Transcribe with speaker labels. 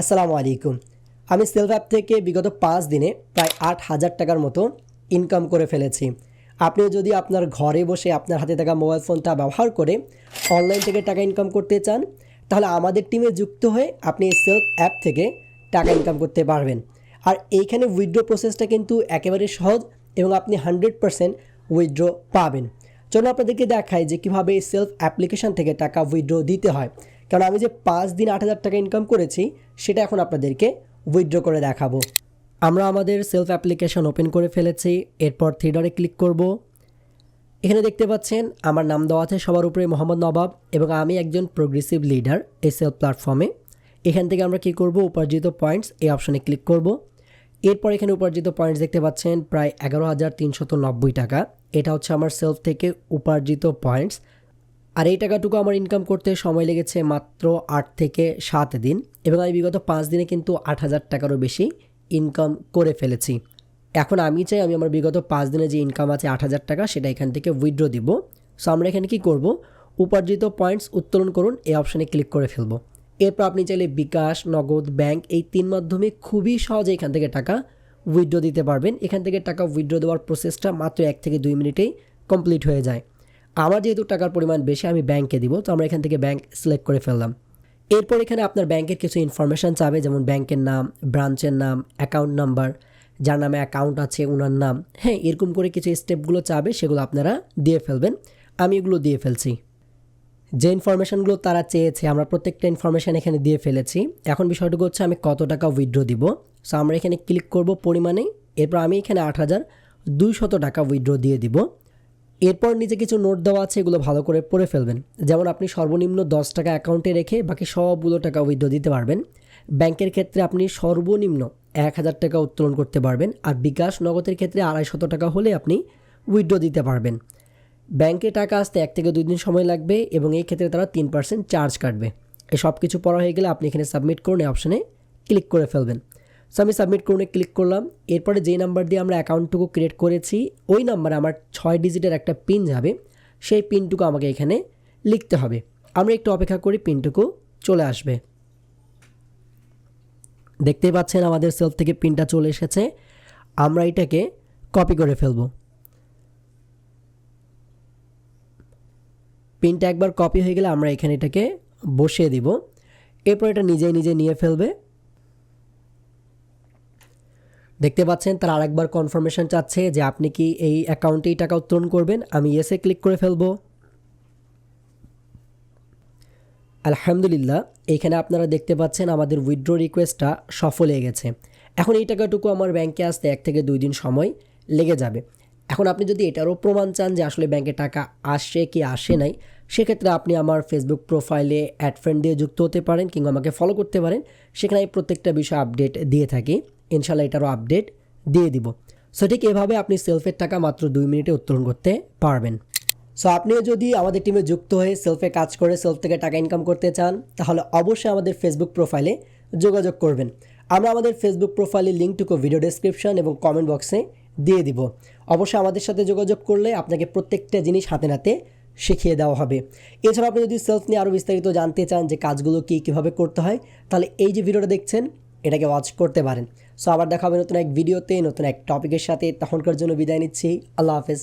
Speaker 1: আসসালামু আলাইকুম। আমি সেলফ অ্যাপ থেকে বিগত পাঁচ দিনে প্রায় আট হাজার টাকার মতো ইনকাম করে ফেলেছি। আপনি যদি আপনার ঘরে বসে আপনার হাতে থাকা মোবাইল ফোনটা ব্যবহার করে অনলাইন থেকে টাকা ইনকাম করতে চান, তাহলে আমাদের টিমে যুক্ত হয়ে আপনি এই সেলফ অ্যাপ থেকে টাকা ইনকাম করতে পারবেন। আর এইখানে উইথড্র প্রসেসটা কিন্তু একেবারে সহজ এবং আপনি হান্ড্রেড পারসেন্ট উইথড্র পাবেন। চলুন আপনাদেরকে দেখায় যে কীভাবে সেলফ অ্যাপ্লিকেশন থেকে টাকা উইথড্র দিতে হয়। কারণ আমি যে পাঁচ দিন আট হাজার টাকা ইনকাম করেছি, সেটা এখন আপনাদেরকে উইথড্র করে দেখাবো। আমরা আমাদের সেলফ অ্যাপ্লিকেশন ওপেন করে ফেলেছি, এরপর থ্রিডরে ক্লিক করব। এখানে দেখতে পাচ্ছেন, আমার নাম দেওয়া আছে সবার উপরে মোহাম্মদ নবাব এবং আমি একজন প্রোগ্রেসিভ লিডার এই সেলফ প্ল্যাটফর্মে এখান থেকে আমরা কি করব? উপার্জিত পয়েন্টস এই অপশনে ক্লিক করব। এরপর এখানে উপার্জিত পয়েন্টস দেখতে পাচ্ছেন, প্রায় এগারো হাজার তিনশত নব্বই টাকা। এটা হচ্ছে আমার সেলফ থেকে উপার্জিত পয়েন্টস আর এই টাকাটুকু আমার ইনকাম করতে সময় লেগেছে মাত্র আট থেকে সাত দিন এবং আমি বিগত পাঁচ দিনে কিন্তু আট হাজার টাকারও বেশি ইনকাম করে ফেলেছি। এখন আমি চাই আমি আমার বিগত পাঁচ দিনে যে ইনকাম আছে আট হাজার টাকা সেটা এখান থেকে উইথড্র দিব। সো আমরা এখানে কি করব? উপার্জিত পয়েন্টস উত্তোলন করুন, এই অপশানে ক্লিক করে ফেলব। এরপর আপনি চাইলে বিকাশ, নগদ ব্যাংক এই তিন মাধ্যমে খুবই সহজে এখান থেকে টাকা উইথড্র দিতে পারবেন। এখান থেকে টাকা উইথড্র দেওয়ার প্রসেসটা মাত্র এক থেকে দুই মিনিটেই কমপ্লিট হয়ে যায়। আমার যেহেতু টাকার পরিমাণ বেশি, আমি ব্যাংকে দিব, তো আমরা এখান থেকে ব্যাংক সিলেক্ট করে ফেললাম। এরপর এখানে আপনার ব্যাংকের কিছু ইনফরমেশান চাবে, যেমন ব্যাংকের নাম ব্রাঞ্চের নাম অ্যাকাউন্ট নাম্বার যার নামে অ্যাকাউন্ট আছে ওনার নাম। হ্যাঁ এরকম করে কিছু স্টেপগুলো চাবে, সেগুলো আপনারা দিয়ে ফেলবেন। আমি এগুলো দিয়ে ফেলছি। যে ইনফরমেশানগুলো তারা চেয়েছে, আমরা প্রত্যেকটা ইনফরমেশান এখানে দিয়ে ফেলেছি। এখন বিষয়টুকু হচ্ছে, আমি কত টাকা উইথড্র দিব? সো আমরা এখানে ক্লিক করব পরিমাণে, এরপর আমি এখানে আট হাজার দুইশত টাকা উইথড্র দিয়ে দিব। এরপর নিচে কিছু নোট দেওয়া আছে, এগুলো ভালো করে পড়ে ফেলবেন। যেমন আপনি সর্বনিম্ন দশ টাকা অ্যাকাউন্টে রেখে বাকি সবগুলো টাকা উইথড্র দিতে পারবেন। ব্যাংকের ক্ষেত্রে আপনি সর্বনিম্ন এক হাজার টাকা উত্তোলন করতে পারবেন আর বিকাশ নগদের ক্ষেত্রে আড়াইশত টাকা হলে আপনি উইথড্র দিতে পারবেন। ব্যাংকে টাকা আসতে এক থেকে দুই দিন সময় লাগবে এবং এই ক্ষেত্রে তারা তিন পার্সেন্ট চার্জ কাটবে। এসব কিছু পড়া হয়ে গেলে আপনি এখানে সাবমিট করুন অপশানে ক্লিক করে ফেলবেন। সো আমি সাবমিট করুনে ক্লিক করলাম। এরপরে যেই নাম্বার দিয়ে আমরা অ্যাকাউন্টটুকু ক্রিয়েট করেছি, ওই নাম্বারে আমার ছয় ডিজিটের একটা পিন যাবে। সেই পিনটুকু আমাকে এখানে লিখতে হবে। আমরা একটু অপেক্ষা করি পিনটুকু চলে আসবে। দেখতেই পাচ্ছেন আমাদের সেলফ থেকে পিনটা চলে এসেছে। আমরা এটাকে কপি করে ফেলব। পিনটা একবার কপি হয়ে গেলে আমরা এখানে এটাকে বসিয়ে দিব। এরপর এটা নিজে নিজে নিয়ে ফেলবে। দেখতে পাচ্ছেন, তারা আরেকবার কনফার্মেশন চাচ্ছে যে আপনি কি এই অ্যাকাউন্টেই টাকা উত্তোলন করবেন। আমি ইয়েসে ক্লিক করে ফেলব। আলহামদুলিল্লাহ এইখানে আপনারা দেখতে পাচ্ছেন আমাদের উইথড্র রিকোয়েস্টটা সফল হয়ে গেছে। এখন এই টাকাটুকু আমার ব্যাংকে আসতে এক থেকে দুই দিন সময় লেগে যাবে। এখন আপনি যদি এটারও প্রমাণ চান যে আসলে ব্যাংকে টাকা আসে কি আসে নাই, সেক্ষেত্রে আপনি আমার ফেসবুক প্রোফাইলে অ্যাড ফ্রেন্ড দিয়ে যুক্ত হতে পারেন কিংবা আমাকে ফলো করতে পারেন। সেখানে আমি প্রত্যেকটা বিষয় আপডেট দিয়ে থাকি। ইনশাল্লাহ এটারও আপডেট দিয়ে দিব। সো ঠিক এভাবে আপনি সেলফের টাকা মাত্র দুই মিনিটে উত্তোলন করতে পারবেন। সো আপনিও যদি আমাদের টিমে যুক্ত হয়ে সেলফে কাজ করে সেলফ থেকে টাকা ইনকাম করতে চান, তাহলে অবশ্যই আমাদের ফেসবুক প্রোফাইলে যোগাযোগ করবেন। আমরা আমাদের ফেসবুক প্রোফাইলের লিঙ্কটুকু ভিডিও ডেসক্রিপশন এবং কমেন্ট বক্সে দিয়ে দিব। অবশ্যই আমাদের সাথে যোগাযোগ করলে আপনাকে প্রত্যেকটা জিনিস হাতে নাতে শিখিয়ে দেওয়া হবে। এছাড়া আপনি যদি সেলফ নিয়ে আরও বিস্তারিত জানতে চান যে কাজগুলো কী, কীভাবে করতে হয়, তাহলে এই যে ভিডিওটা দেখছেন এটাকে ওয়াচ করতে পারেন। সো আবার দেখা হবে নতুন এক ভিডিওতে নতুন এক টপিকের সাথে। তখনকার জন্য বিদায় নিচ্ছি। আল্লাহ হাফেজ।